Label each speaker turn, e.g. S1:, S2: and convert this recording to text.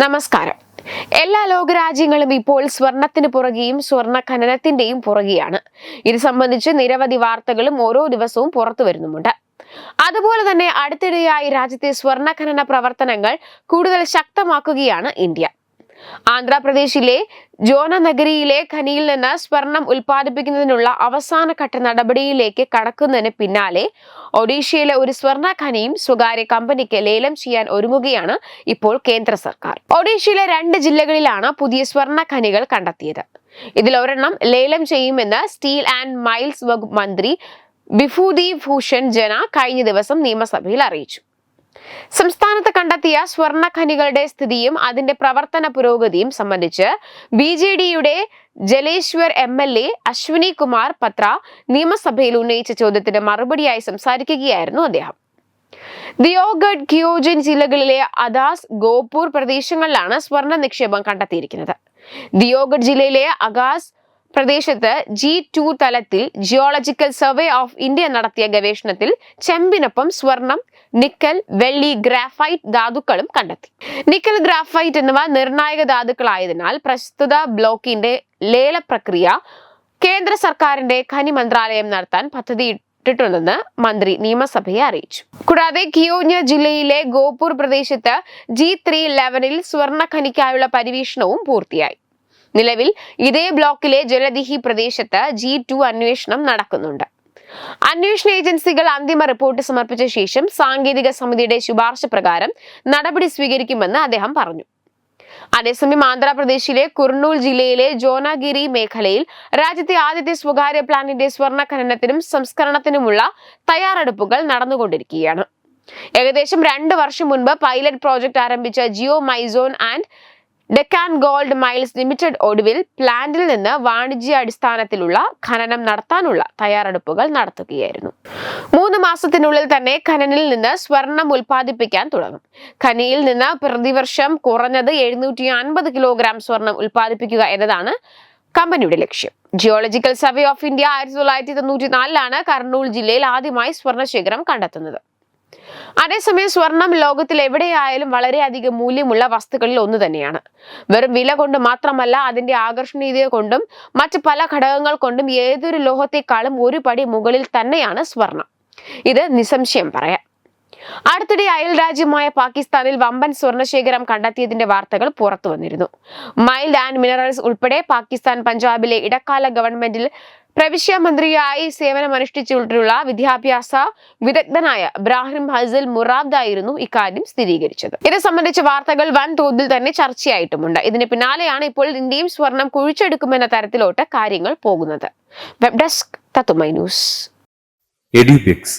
S1: നമസ്കാരം. എല്ലാ ലോകരാജ്യങ്ങളും ഇപ്പോൾ സ്വർണത്തിന് പുറകെയും സ്വർണ ഖനനത്തിന്റെയും പുറകെയാണ്. ഇത് സംബന്ധിച്ച് നിരവധി വാർത്തകളും ഓരോ ദിവസവും പുറത്തു വരുന്നുമുണ്ട്. അതുപോലെ തന്നെ അടുത്തിടെയായി രാജ്യത്തെ സ്വർണ ഖനന പ്രവർത്തനങ്ങൾ കൂടുതൽ ശക്തമാക്കുകയാണ് ഇന്ത്യ. ആന്ധ്രാപ്രദേശിലെ ജോന നഗരിയിലെ ഖനിയിൽ നിന്ന് സ്വർണം ഉൽപ്പാദിപ്പിക്കുന്നതിനുള്ള അവസാന ഘട്ട നടപടിയിലേക്ക് കടക്കുന്നതിന് പിന്നാലെ ഒഡീഷയിലെ ഒരു സ്വർണ ഖനിയും സ്വകാര്യ കമ്പനിക്ക് ലേലം ചെയ്യാൻ ഒരുങ്ങുകയാണ് ഇപ്പോൾ കേന്ദ്ര സർക്കാർ. ഒഡീഷയിലെ രണ്ട് ജില്ലകളിലാണ് പുതിയ സ്വർണ ഖനികൾ കണ്ടെത്തിയത്. ഇതിൽ ഒരെണ്ണം ലേലം ചെയ്യുമെന്ന് സ്റ്റീൽ ആൻഡ് മൈൽസ് വകുപ്പ് മന്ത്രി ബിഫുദി ഭൂഷൺ ജന കഴിഞ്ഞ ദിവസം നിയമസഭയിൽ അറിയിച്ചു. സംസ്ഥാനത്ത് കണ്ടെത്തിയ സ്വർണ ഖനികളുടെ സ്ഥിതിയും അതിന്റെ പ്രവർത്തന പുരോഗതിയും സംബന്ധിച്ച് ബി ജെ ഡിയുടെ Jaleswar M L A Ashwini Kumar Patra നിയമസഭയിൽ ഉന്നയിച്ച ചോദ്യത്തിന് മറുപടിയായി സംസാരിക്കുകയായിരുന്നു അദ്ദേഹം. ദിയോഗഡ് കിയോജിൻ ജില്ലകളിലെ അദാസ് ഗോപൂർ പ്രദേശങ്ങളിലാണ് സ്വർണ നിക്ഷേപം കണ്ടെത്തിയിരിക്കുന്നത്. ദിയോഗഡ് ജില്ലയിലെ അഗാസ് പ്രദേശത്ത് ജി ടു തലത്തിൽ ജിയോളജിക്കൽ സർവേ ഓഫ് ഇന്ത്യ നടത്തിയ ഗവേഷണത്തിൽ ചെമ്പിനൊപ്പം സ്വർണം നിക്കൽ വെള്ളി ഗ്രാഫൈറ്റ് ധാതുക്കളും കണ്ടെത്തി. നിക്കൽ ഗ്രാഫൈറ്റ് എന്നിവ നിർണായക ധാതുക്കളായതിനാൽ പ്രസ്തുത ബ്ലോക്കിന്റെ ലേല പ്രക്രിയ കേന്ദ്ര സർക്കാരിന്റെ ഖനി മന്ത്രാലയം നടത്താൻ പദ്ധതി ഇട്ടിട്ടുണ്ടെന്ന് മന്ത്രി നിയമസഭയെ അറിയിച്ചു. കൂടാതെ കിയോഞ്ഞ ജില്ലയിലെ ഗോപൂർ പ്രദേശത്ത് ജി ത്രീ ലെവനിൽ സ്വർണ ഖനിക്കായുള്ള പരിവീക്ഷണവും പൂർത്തിയായി. നിലവിൽ ഇതേ ബ്ലോക്കിലെ ജലദിഹി പ്രദേശത്ത് ജി ടു അന്വേഷണം നടക്കുന്നുണ്ട്. അന്വേഷണ ഏജൻസികൾ അന്തിമ റിപ്പോർട്ട് സമർപ്പിച്ച ശേഷം സാങ്കേതിക സമിതിയുടെ ശുപാർശ പ്രകാരം നടപടി സ്വീകരിക്കുമെന്ന് അദ്ദേഹം പറഞ്ഞു. അതേസമയം ആന്ധ്രാപ്രദേശിലെ കുർണൂൽ ജില്ലയിലെ ജോനാഗിരി മേഖലയിൽ രാജ്യത്തെ ആദ്യത്തെ സ്വകാര്യ പ്ലാന്റിന്റെ സ്വർണ ഖനനത്തിനും സംസ്കരണത്തിനുമുള്ള തയ്യാറെടുപ്പുകൾ നടന്നുകൊണ്ടിരിക്കുകയാണ്. ഏകദേശം രണ്ട് വർഷം മുൻപ് പൈലറ്റ് പ്രോജക്ട് ആരംഭിച്ച Geo Mysore and Deccan gold mines limited ഒടുവിൽ പ്ലാന്റിൽ നിന്ന് വാണിജ്യ അടിസ്ഥാനത്തിലുള്ള ഖനനം നടത്താനുള്ള തയ്യാറെടുപ്പുകൾ നടത്തുകയായിരുന്നു. മൂന്ന് മാസത്തിനുള്ളിൽ തന്നെ ഖനനിൽ നിന്ന് സ്വർണം ഉൽപ്പാദിപ്പിക്കാൻ തുടങ്ങും. ഖനിയിൽ നിന്ന് പ്രതിവർഷം കുറഞ്ഞത് എഴുന്നൂറ്റി അൻപത് കിലോഗ്രാം സ്വർണം ഉൽപ്പാദിപ്പിക്കുക എന്നതാണ് കമ്പനിയുടെ ലക്ഷ്യം. ജിയോളജിക്കൽ സർവേ ഓഫ് ഇന്ത്യ ആയിരത്തി തൊള്ളായിരത്തി തൊണ്ണൂറ്റി നാലിലാണ് കർണൂൽ ജില്ലയിൽ ആദ്യമായി സ്വർണശേഖരം കണ്ടെത്തുന്നത്. അതേസമയം സ്വർണം ലോകത്തിൽ എവിടെയായാലും വളരെയധികം മൂല്യമുള്ള വസ്തുക്കളിൽ ഒന്ന് തന്നെയാണ്. വെറും വില കൊണ്ട് മാത്രമല്ല അതിന്റെ ആകർഷണീയത കൊണ്ടും മറ്റ് പല ഘടകങ്ങൾ കൊണ്ടും ഏതൊരു ലോഹത്തെക്കാളും ഒരു പടി മുകളിൽ തന്നെയാണ് സ്വർണം. ഇത് നിസംശയം പറയാം. അടുത്തിടെ അയൽ രാജ്യമായ പാകിസ്ഥാനിൽ വമ്പൻ സ്വർണശേഖരം കണ്ടെത്തിയതിന്റെ വാർത്തകൾ പുറത്തു വന്നിരുന്നു. മൈൽഡ് ആൻഡ് മിനറൽസ് ഉൾപ്പെടെ പാകിസ്ഥാൻ പഞ്ചാബിലെ ഇടക്കാല ഗവൺമെന്റിൽ പ്രവിശ്യ മന്ത്രിയായി സേവനമനുഷ്ഠിച്ചുള്ള വിദ്യാഭ്യാസ വിദഗ്ധനായ ഇബ്രാഹിം ഹസൽ മുറാദ് ആയിരുന്നു ഇക്കാര്യം സ്ഥിരീകരിച്ചത്. ഇത് സംബന്ധിച്ച വാർത്തകൾ വൻ തോതിൽ തന്നെ ചർച്ചയായിട്ടുമുണ്ട്. ഇതിന് പിന്നാലെയാണ് ഇപ്പോൾ ഇന്ത്യയും സ്വർണം കുഴിച്ചെടുക്കുമെന്ന തരത്തിലോട്ട് കാര്യങ്ങൾ പോകുന്നത്. വെബ് ഡെസ്ക് തത്തുമൈ news.
S2: Edubix